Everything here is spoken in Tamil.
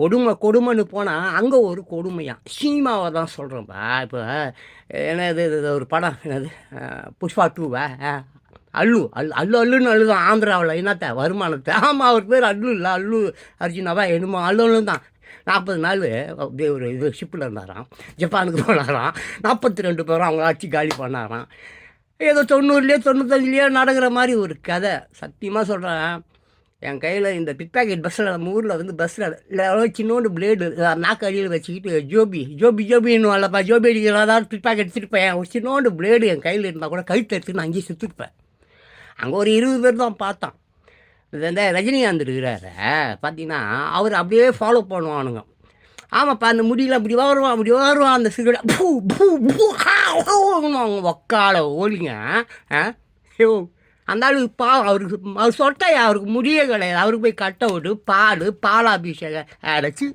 கொடுமை கொடுமைன்னு போனால் அங்கே ஒரு கொடுமையாக சினிமாவை தான் சொல்கிறேன்ப்பா இப்போ என்னது இது ஒரு படம் என்னது? புஷ்பா டூவா அல்லு அல் அல்லு அல்லுன்னு அழுதான் ஆந்திராவில். என்னத்த வருமானத்தை? ஆமாம் அவர் பேர் அல்லு இல்லை அல்லு அர்ஜுனாவா என்னமோ அல்லு தான். நாற்பது நாள் அப்படியே ஒரு இது ஷிப்பில் இருந்தாராம். ஜப்பானுக்கு போனாராம். நாற்பத்தி ரெண்டு பேரும் அவங்க ஆட்சி காலி பண்ணாராம். ஏதோ தொண்ணூறுலேயோ தொண்ணூத்தஞ்சுலேயோ நடக்கிற மாதிரி ஒரு கதை. சத்தியமாக சொல்கிறேன் என் கையில் இந்த பிக்பேக்கெட் பஸ்ஸில் நம்ம ஊரில் வந்து பஸ்ஸில் சின்னோண்டு பிளேடு நாக்கு அடியில் வச்சுக்கிட்டு ஜோபி ஜோபி ஜோபின்னு வரலப்பா ஜோபி அடிக்கிறதான் பிக் பேக்கெட் எடுத்துருப்பேன் ஒரு சின்னோண்டு பிளேடு என் கையில் இருந்தால் கூட கழுத்து எடுத்து நான் அங்கேயே சுற்றிருப்பேன் அங்கே ஒரு இருபது பேர் தான் பார்த்தான் இது இந்த ரஜினிகாந்த் இருக்கிறாரு பார்த்தீங்கன்னா அவர் அப்படியே ஃபாலோ பண்ணுவானுங்க ஆமாப்பா அந்த முடியல அப்படி வருவான் அப்படி வருவான் அந்த சிகரெட் பூ பூ பூ அவங்க ஒக்கால ஓலிங்க ஆ ஐயோ அந்த ஆளு பா அவருக்கு அவர் சொட்டையா அவருக்கு முடிய கிடையாது. அவருக்கு போய் கட்ட விட்டு பால் பாலாபிஷேகம் அடைச்சி